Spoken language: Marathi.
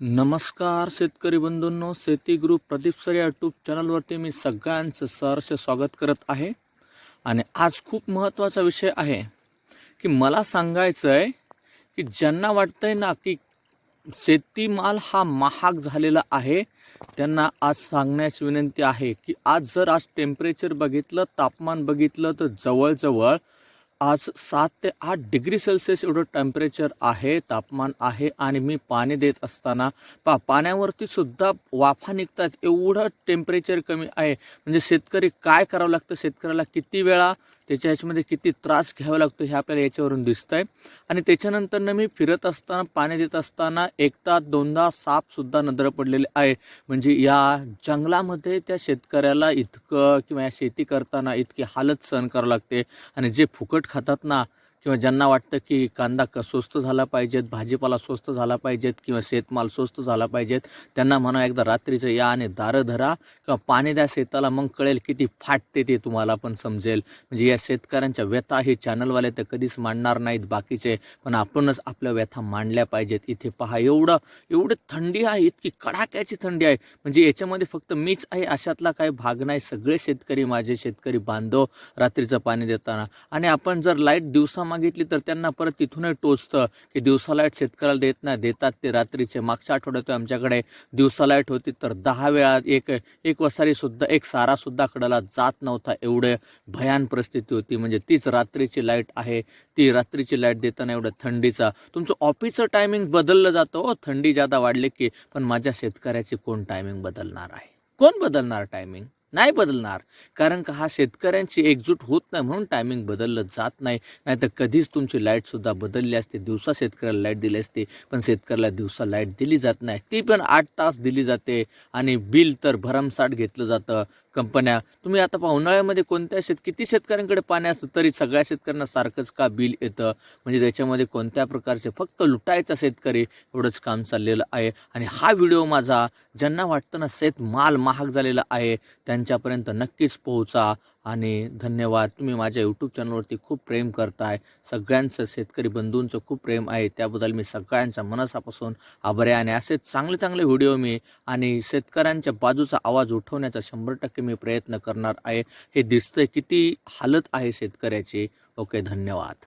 नमस्कार शेतकरी बंधूंनो शेती ग्रुप प्रदीप सर या यूट्यूब चॅनलवरती मी सगळ्यांचं सहर्ष स्वागत करत आहे. आणि आज खूप महत्त्वाचा विषय आहे की मला सांगायचं आहे की ज्यांना वाटतंय ना की शेतीमाल हा महाग झालेला आहे त्यांना आज सांगण्याची विनंती आहे की आज जर आज टेम्परेचर बघितलं तापमान बघितलं तर जवळजवळ आज सात ते आठ डिग्री सेल्सिअस एवढं टेम्परेचर आहे तापमान आहे आणि मी पाणी देत असताना पा पाण्यावरती सुद्धा वाफा निघतात. एवढं टेम्परेचर कमी आहे. म्हणजे शेतकरी काय करावं लागतं? शेतकऱ्याला किती वेळा त्याच्या ह्याच्यामध्ये किती त्रास घ्यावा लागतो हे आपल्याला याच्यावरून दिसतंय. आणि त्याच्यानंतरनं मी फिरत असताना पाणी देत असताना एकदा दोनदा सापसुद्धा नजर पडलेले आहे. म्हणजे या जंगलामध्ये त्या शेतकऱ्याला इतकं किंवा या शेती करताना इतकी हालत सहन करावं लागते. आणि जे फुकट खातात ना किंवा ज्यांना वाटतं की कांदा क स्वस्त झाला पाहिजेत भाजीपाला स्वस्त झाला पाहिजेत किंवा शेतमाल स्वस्त झाला पाहिजेत त्यांना म्हणा एकदा रात्रीचं या आणि दारं धरा किंवा पाणी द्या शेताला मग कळेल किती फाटते ते तुम्हाला पण समजेल. म्हणजे या शेतकऱ्यांच्या व्यथा हे चॅनलवाले तर कधीच मांडणार नाहीत बाकीचे पण आपणच आपल्या व्यथा मांडल्या पाहिजेत. इथे पहा एवढं एवढं थंडी आहे इतकी कडाक्याची थंडी आहे. म्हणजे याच्यामध्ये फक्त मीच आहे अशातला काही भाग नाही. सगळे शेतकरी माझे शेतकरी बांधव रात्रीचं पाणी देताना. आणि आपण जर लाइट दिवसामध्ये मागितली तर त्यांना परत तिथूनही टोचतं की दिवसा लाइट शेतकऱ्याला देत नाही. देतात ते रात्रीचे. मागच्या आठवड्यात आमच्याकडे दिवसा लाइट होती तर दहा वेळा एक एक वसारीसुद्धा एक सारासुद्धा कडाला जात नव्हता. एवढे भयान परिस्थिती होती. म्हणजे तीच रात्रीची लाइट आहे. ती रात्रीची लाइट देताना एवढं थंडीचा. तुमचं ऑफिसचं टायमिंग बदललं जातं हो. थंडी जादा वाढली की पण माझ्या शेतकऱ्याची कोण टायमिंग बदलणार आहे? कोण बदलणार टायमिंग नाही बदलणार. कारण का हा शेतकऱ्यांची एकजूट होत नाही म्हणून टायमिंग बदललं जात नाही. नाही तर कधीच तुमची लाईटसुद्धा बदलली असते. दिवसा शेतकऱ्याला लाइट दिली असते पण शेतकऱ्याला दिवसा लाइट दिली जात नाही. ती पण आठ तास दिली जाते आणि बिल तर भरमसाठ घेतलं जातं. कंपन्या. तुम्ही आता पहा उन्हाळ्यामध्ये कोणत्या शेत किती शेतकऱ्यांकडे पाणी असतं तरी सगळ्या शेतकऱ्यांना सारखंच का बिल येतं? म्हणजे त्याच्यामध्ये कोणत्या प्रकारचे फक्त लुटायचा शेतकरी एवढंच काम चाललेलं आहे. आणि हा व्हिडिओ माझा ज्यांना वाटतं ना शेत माल महाग झालेला आहे त्यांच्यापर्यंत नक्कीच पोहोचा. आणि धन्यवाद. तुम्ही माझ्या यूट्यूब चॅनलवरती खूप प्रेम करताय. सगळ्यांचं शेतकरी बंधूंचं खूप प्रेम आहे. त्याबद्दल मी सगळ्यांचा मनसापासून आभारी आणि असेच चांगले चांगले व्हिडिओ मी आणि शेतकऱ्यांच्या बाजूचा आवाज उठवण्याचा शंभर टक्के मी प्रयत्न करणार आहे. हे दिसतंय किती हालत आहे शेतकऱ्याची. ओके धन्यवाद.